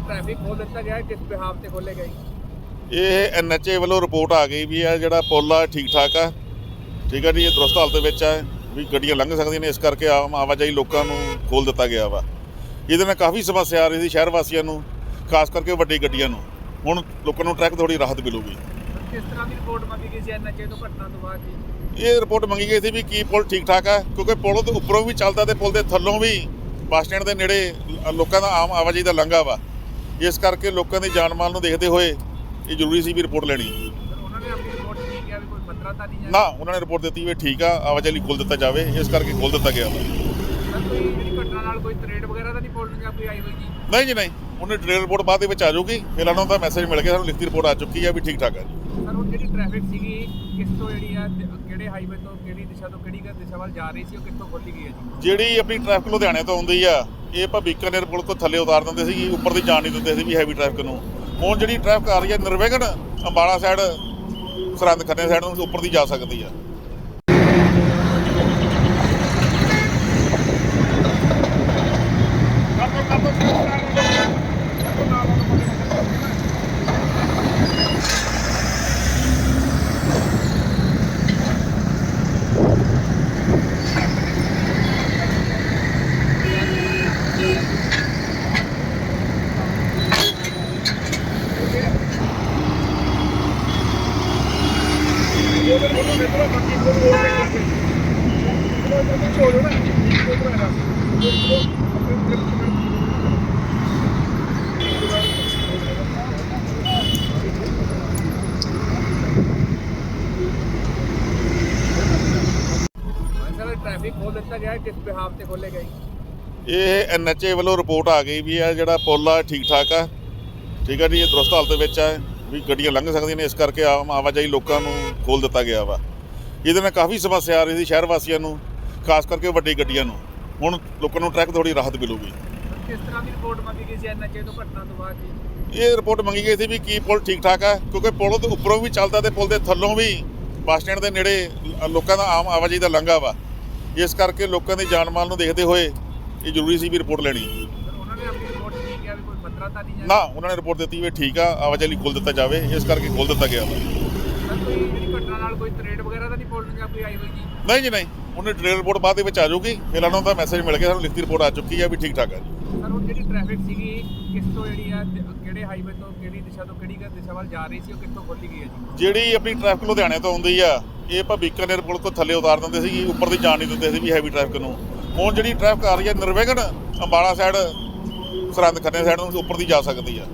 Traffic ਖੋਲ ਦਿੱਤਾ ਗਿਆ ਇਹ ਐਨਐਚਏ ਵੱਲੋਂ ਰਿਪੋਰਟ ਆ ਗਈ ਵੀ ਆ ਜਿਹੜਾ ਪੁਲ ਆ ਠੀਕ ਠਾਕ ਆ। ਠੀਕ ਆ ਜੀ, ਇਹ ਦਰਸਤ ਹਾਲਤ ਵਿੱਚ ਆ। ਵੀ ਗੱਡੀਆਂ ਲੰਘ ਸਕਦੀਆਂ ਨੇ ਇਸ ਕਰਕੇ ਆਮ ਆਵਾਜਾਈ ਲੋਕਾਂ ਨੂੰ ਖੋਲ ਦਿੱਤਾ ਗਿਆ ਵਾ। ਇਹਦੇ ਨਾਲ ਕਾਫੀ ਸਮੱਸਿਆ ਆ ਰਹੀ ਸੀ ਸ਼ਹਿਰ ਵਾਸੀਆਂ ਨੂੰ ਖਾਸ ਕਰਕੇ ਵੱਡੀ ਗੱਡੀਆਂ ਨੂੰ। ਹੁਣ ਲੋਕਾਂ ਨੂੰ ਟਰੈਕ ਥੋੜੀ ਰਾਹਤ ਮਿਲੂਗੀ। ਕਿਸ ਤਰ੍ਹਾਂ ਦੀ ਰਿਪੋਰਟ ਮੰਗੀ ਗਈ ਸੀ ਐਨਐਚਏ ਤੋਂ ਘਟਨਾ ਤੋਂ ਬਾਅਦ ਜੀ? ਇਹ ਰਿਪੋਰਟ ਮੰਗੀ ਗਈ ਸੀ ਵੀ ਕੀ ਪੁਲ ਠੀਕ ਠਾਕ ਆ ਕਿਉਂਕਿ ਪੁਲ ਦੇ ਉੱਪਰੋਂ ਵੀ ਚੱਲਦਾ ਤੇ ਪੁਲ ਦੇ ਥੱਲੋਂ ਵੀ ਬੱਸ ਸਟੈਂਡ ਦੇ ਨੇੜੇ ਲੋਕਾਂ ਦਾ ਆਮ ਆਵਾਜਾਈ ਦਾ ਲੰਘਾ ਵਾ। ਇਸ ਕਰਕੇ ਲੋਕਾਂ ਦੀ ਜਾਨ ਮਾਲ ਨੂੰ ਦੇਖਦੇ ਹੋਏ ਇਹ ਜ਼ਰੂਰੀ ਸੀ ਵੀ ਰਿਪੋਰਟ ਲੈਣੀ ਸਰ ਉਹਨਾਂ ਨੇ ਆਪਣੀ ਰਿਪੋਰਟ ਕੀ ਤਾਂ ਨਹੀਂ ਨਾ ਉਹਨਾਂ ਨੇ ਰਿਪੋਰਟ ਦਿੱਤੀ ਵੀ ਠੀਕ ਆ ਆਵਾਜਾਈ ਲਈ ਖੋਲ ਦਿੱਤਾ ਜਾਵੇ ਇਸ ਕਰਕੇ ਖੋਲ ਦਿੱਤਾ ਗਿਆ ਵਾ ਸਰ ਕੋਈ ਜਿਹੜੀ ਘਟਨਾ ਨਾਲ ਕੋਈ ਤਰੇੜ ਵਗੈਰਾ ਤਾਂ ਨਹੀਂ ਜਾਂ ਕੋਈ ਆਈ ਹੋਈ ਜੀ? ਨਹੀਂ ਜੀ ਨਹੀਂ। ਉਹਨੇ ਟ੍ਰੇਲ ਰਿਪੋਰਟ ਬਾਅਦ ਦੇ ਵਿੱਚ ਆ ਜਾਊਗੀ ਫਿਲਹਾਲ ਉਹਨਾਂ ਦਾ ਮੈਸੇਜ ਮਿਲ ਗਿਆ ਸਾਨੂੰ ਲਿਖਤੀ ਰਿਪੋਰਟ ਆ ਚੁੱਕੀ ਆ ਵੀ ਠੀਕ ਠਾਕ ਆ ਜੀ। ਸਰ ਹੁਣ ਜਿਹੜੀ ਟ੍ਰੈਫਿਕ ਸੀਗੀ ਕਿਸ ਤੋਂ ਜਿਹੜੀ ਆ ਤੇ ਕਿਹੜੇ ਹਾਈਵੇ ਤੋਂ ਕਿਹੜੀ ਦਿਸ਼ਾ ਤੋਂ ਕਿਹੜੀ ਦਿਸ਼ਾ ਵੱਲ ਜਾ ਰਹੀ ਸੀ ਉਹ ਕਿੱਥੋਂ ਖੋਲੀ ਗਈ ਹੈ ਜੀ? ਜਿਹੜੀ ਆਪਣੀ ਟ੍ਰੈਫਿਕ ਲੁਧਿਆਣੇ ਤੋਂ ਆਉਂਦੀ ਆ ਇਹ ਆਪਾਂ ਬੀਕਾਨੇਰ ਪੁਲ ਤੋਂ ਥੱਲੇ ਉਤਾਰ ਦਿੰਦੇ ਸੀ ਉੱਪਰ ਦੀ ਜਾਣ ਨਹੀਂ ਦਿੰਦੇ ਸੀ ਵੀ ਹੈਵੀ ਟ੍ਰੈਫਿਕ ਨੂੰ। ਹੁਣ ਜਿਹੜੀ ਟ੍ਰੈਫਿਕ ਆ ਰਹੀ ਹੈ ਨਿਰਵਿਘਨ ਅੰਬਾਲਾ ਸਾਈਡ ਸਰਹੰਦ ਖੰਨੇ ਸਾਈਡ ਨੂੰ ਉੱਪਰ ਦੀ ਜਾ ਸਕਦੀ ਆ। ਟ੍ਰੈਫਿਕ ਖੋਲ ਦਿੱਤਾ ਗਿਆ ਕਿਸ ਬਿਹਾਫ ਤੇ ਖੋਲੇ ਗਏ ਇਹ ਐਨਐਚਏ ਵੱਲੋਂ ਰਿਪੋਰਟ ਆ ਗਈ ਵੀ ਆ ਜਿਹੜਾ ਪੁਲ ਆ, ਠੀਕ ਠਾਕ ਆ। ਠੀਕ ਆ ਜੀ, ਇਹ ਦਰੁਸਤ ਹਾਲਤ ਵਿੱਚ ਆ, ਵੀ ਗੱਡੀਆਂ ਲੰਘ ਸਕਦੀਆਂ ਨੇ, ਇਸ ਕਰਕੇ ਆਮ ਆਵਾਜਾਈ ਲੋਕਾਂ ਨੂੰ ਖੋਲ ਦਿੱਤਾ ਗਿਆ ਵਾ। ਇਹਦੇ ਨਾਲ ਕਾਫੀ ਸਮੱਸਿਆ ਆ ਰਹੀ ਸੀ ਸ਼ਹਿਰ ਵਾਸੀਆਂ ਨੂੰ ਖਾਸ ਕਰਕੇ ਵੱਡੀ ਗੱਡੀਆਂ ਨੂੰ। ਹੁਣ ਲੋਕਾਂ ਨੂੰ ਟਰੈਕ ਥੋੜੀ ਰਾਹਤ ਮਿਲੂਗੀ। ਕਿਸ ਤਰ੍ਹਾਂ ਦੀ ਰਿਪੋਰਟ ਮੰਗੀ ਗਈ ਸੀ ਐਨਐਚਏ ਤੋਂ ਘਟਨਾ ਤੋਂ ਬਾਅਦ ਜੀ? ਇਹ ਰਿਪੋਰਟ ਮੰਗੀ ਗਈ ਸੀ ਵੀ ਕੀ ਪੁਲ ਠੀਕ ਠਾਕ ਆ ਕਿਉਂਕਿ ਪੁਲ ਦੇ ਉੱਪਰੋਂ ਵੀ ਚੱਲਦਾ ਤੇ ਪੁਲ ਦੇ ਥੱਲੋਂ ਵੀ ਬੱਸ ਸਟੈਂਡ ਦੇ ਨੇੜੇ ਲੋਕਾਂ ਦਾ ਆਮ ਆਵਾਜਾਈ ਦਾ ਲੰਘਾ ਵਾ। ਇਸ ਕਰਕੇ ਲੋਕਾਂ ਦੀ ਜਾਨ ਮਾਲ ਨੂੰ ਦੇਖਦੇ ਹੋਏ ਇਹ ਜ਼ਰੂਰੀ ਸੀ ਵੀ ਰਿਪੋਰਟ ਲੈਣੀ। ਉਹਨਾਂ ਨੇ ਆਪਣੀ ਰਿਪੋਰਟ ਕੀ ਕਿਹਾ ਵੀ ਕੋਈ ਖਤਰਾ ਤਾਂ ਨਹੀਂ ਹੈ? ਨਾ ਉਹਨਾਂ ਨੇ ਰਿਪੋਰਟ ਦਿੱਤੀ ਵੀ ਠੀਕ ਆ ਆਵਾਜਾਈ ਲਈ ਖੋਲ ਦਿੱਤਾ ਜਾਵੇ ਇਸ ਕਰਕੇ ਖੋਲ ਦਿੱਤਾ ਗਿਆ ਵਾ। ਕੋਈ ਜਿਹੜੀ ਘਟਨਾ ਨਾਲ ਕੋਈ ਤਰੇੜ ਵਗੈਰਾ ਤਾਂ ਨਹੀਂ ਪੋਲਣ ਜਾਂ ਕੋਈ ਆਈ ਹੋਈ ਜੀ ਨਹੀਂ। ਜੀ ਨਹੀਂ ਉਹਨੇ ਟ੍ਰੇਲ ਰਿਪੋਰਟ ਬਾਅਦ ਦੇ ਵਿੱਚ ਆ ਜਾਊਗੀ। ਫਿਲਹਾਲ ਉਹਨਾਂ ਦਾ ਮੈਸੇਜ ਮਿਲ ਗਿਆ ਸਾਨੂੰ ਲਿਖਤੀ ਰਿਪੋਰਟ ਆ ਚੁੱਕੀ ਆ ਵੀ ਠੀਕ ਠਾਕ ਜੀ। ਸਰ ਹੁਣ ਜਿਹੜੀ ਟ੍ਰੈਫਿਕ ਸੀਗੀ ਕਿਸ ਤੋਂ ਜਿਹੜੀ ਆ ਕਿਹੜੇ ਹਾਈਵੇ ਤੋਂ ਕਿਹੜੀ ਦਿਸ਼ਾ ਤੋਂ ਕਿਹੜੀ ਦਿਸ਼ਾ ਵੱਲ ਜਾ ਰਹੀ ਸੀ ਉਹ ਕਿੱਥੋਂ ਖੋਲੀ ਗਈ ਹੈ ਜੀ? ਜਿਹੜੀ ਆਪਣੀ ਟ੍ਰੈਫਿਕ ਲੁਧਿਆਣੇ ਤੋਂ ਆਉਂਦੀ ਆ ਇਹ ਆਪਾਂ ਬੀਕਾਨੇਰ ਪੁਲ ਤੋਂ ਥੱਲੇ ਉਤਾਰ ਦਿੰਦੇ ਸੀ ਉੱਪਰ ਦੀ ਜਾਣ ਨਹੀਂ ਦਿੰਦੇ ਸੀ ਵੀ ਹੈਵੀ ਟ੍ਰੈਫਿਕ ਨੂੰ। ਹੁਣ ਜਿਹੜੀ ਟ੍ਰੈਫਿਕ ਆ ਰਹੀ ਹੈ ਨਿਰਵਿਘਨ ਅੰਬਾਲਾ ਸਾਈਡ ਸਰਹੰਦ ਖੰਨੇ ਸਾਈਡ ਨੂੰ ਉੱਪਰ ਦੀ ਜਾ ਸਕਦੀ ਆ।